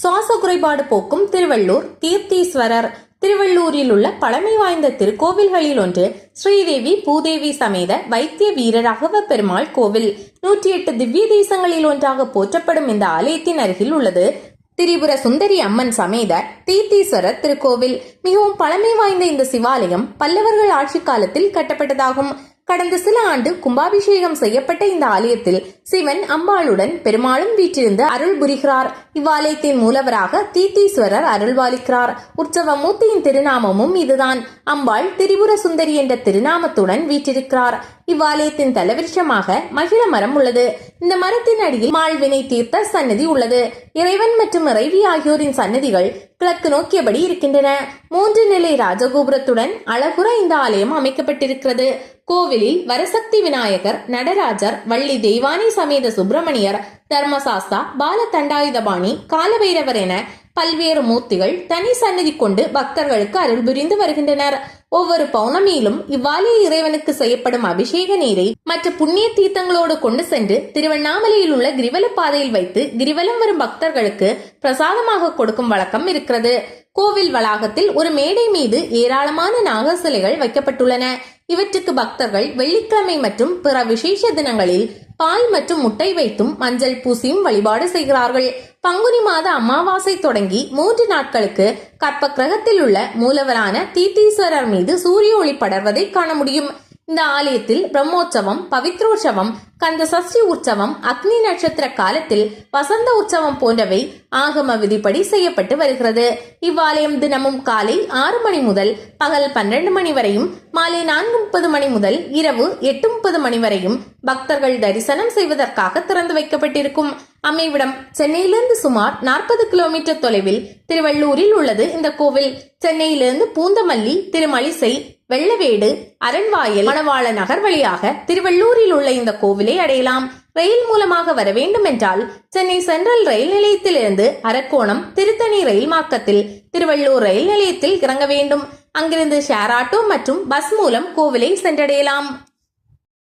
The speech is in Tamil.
சுவாச குறைபாடு போக்கும் திருவள்ளூர் தீர்த்தீஸ்வரர். திருவள்ளூரில் உள்ள பழமை வாய்ந்த திருக்கோவில்களில் ஒன்று ஸ்ரீதேவி பூதேவி சமேத வைத்திய வீரராகவ பெருமாள் கோவில். நூற்றி எட்டு திவ்ய தேசங்களில் ஒன்றாக போற்றப்படும் இந்த ஆலயத்தின் அருகில் உள்ளது. திரிபுர சுந்தரி அம்மன் சமேத தீர்த்தீஸ்வரர் திருக்கோவில். மிகவும் பழமை வாய்ந்த இந்த சிவாலயம் பல்லவர்கள் ஆட்சி காலத்தில் கட்டப்பட்டதாகும். கடந்த சில ஆண்டு கும்பாபிஷேகம் செய்யப்பட்ட இந்த ஆலயத்தில் சிவன் அம்பாளுடன் பெருமாளும் வீற்றிருந்து அருள் புரிகிறார் இவ்வாலயத்தின் மூலவராக தீர்த்தீஸ்வரர் அருள்வாளிக்கிறார். உற்சவ மூர்த்தியின் திருநாமமும் இதுதான். அம்பாள் திரிபுர சுந்தரி என்ற திருநாமத்துடன் வீற்றிருக்கிறார். இவ்வாலயத்தின் தலவிருஷமாக மகிழ மரம் உள்ளது. இந்த மரத்தின் அடியில் மாழ்வினை தீர்த்த சன்னதி உள்ளது. இறைவன் மற்றும் இறைவி ஆகியோரின் சன்னதிகள் கிழக்கு நோக்கியபடி இருக்கின்றன. மூன்று நிலை ராஜகோபுரத்துடன் அழகுற இந்த ஆலயம் அமைக்கப்பட்டிருக்கிறது. கோவிலில் வரசக்தி விநாயகர் நடராஜர் வள்ளி தெய்வானி சமேத சுப்பிரமணியர் தர்மசாஸ்தா பால தண்டாயுதபாணி காலபைரவர் என பல்வேறு மூர்த்திகள் தனி சன்னதி கொண்டு பக்தர்களுக்கு அருள் புரிந்து வருகின்றனர். ஒவ்வொரு பௌர்ணமியிலும் இவ்வாலய இறைவனுக்கு செய்யப்படும் அபிஷேக நீரை மற்ற புண்ணிய தீர்த்தங்களோடு கொண்டு சென்று திருவண்ணாமலையில் உள்ள கிரிவல பாதையில் வைத்து கிரிவலம் வரும் பக்தர்களுக்கு பிரசாதமாக கொடுக்கும் வழக்கம் இருக்கிறது. கோவில் வளாகத்தில் ஒரு மேடை மீது ஏராளமான நாக சிலைகள் வைக்கப்பட்டுள்ளன. இவற்றுக்கு பக்தர்கள் வெள்ளிக்கிழமை மற்றும் பிற விசேஷ தினங்களில் பால் மற்றும் முட்டை வைத்தும் மஞ்சள் பூசியும் வழிபாடு செய்கிறார்கள். பங்குனி மாத அமாவாசை தொடங்கி மூன்று நாட்களுக்கு கற்ப கிரகத்தில் உள்ள மூலவரான தீர்த்தீஸ்வரர் மீது சூரிய ஒளி படர்வதை காண முடியும். இந்த ஆலயத்தில் பிரம்மோற்சவம் பவித்ரோற்சவம் கந்த சஷ்டி உற்சவம் அக்னி நட்சத்திர காலத்தில் வசந்த உற்சவம் போன்றவை ஆகம விதிப்படி செய்யப்பட்டு வருகிறது. இவ்வாலயம் தினமும் காலை ஆறு மணி முதல் பகல் பன்னிரண்டு மணி வரையும் மாலை நான்கு முப்பது மணி முதல் இரவு எட்டு முப்பது மணி வரையும் பக்தர்கள் தரிசனம் செய்வதற்காக திறந்து வைக்கப்பட்டிருக்கும். அமைவிடம் சென்னையிலிருந்து சுமார் நாற்பது கிலோமீட்டர் தொலைவில் திருவள்ளூரில் உள்ளது இந்த கோவில். சென்னையிலிருந்து பூந்தமல்லி திருமலிசை வெள்ளவேடு அரண்வாயல் மணவாள நகர் வழியாக திருவள்ளூரில் உள்ள இந்த கோவிலை அடையலாம். ரயில் மூலமாக வர வேண்டும் என்றால் சென்னை சென்ட்ரல் ரயில் நிலையத்திலிருந்து அரக்கோணம் திருத்தணி ரயில் மார்க்கத்தில் திருவள்ளூர் ரயில் நிலையத்தில் இறங்க வேண்டும். அங்கிருந்து ஷேர் ஆட்டோ மற்றும் பஸ் மூலம் கோவிலை சென்றடையலாம்.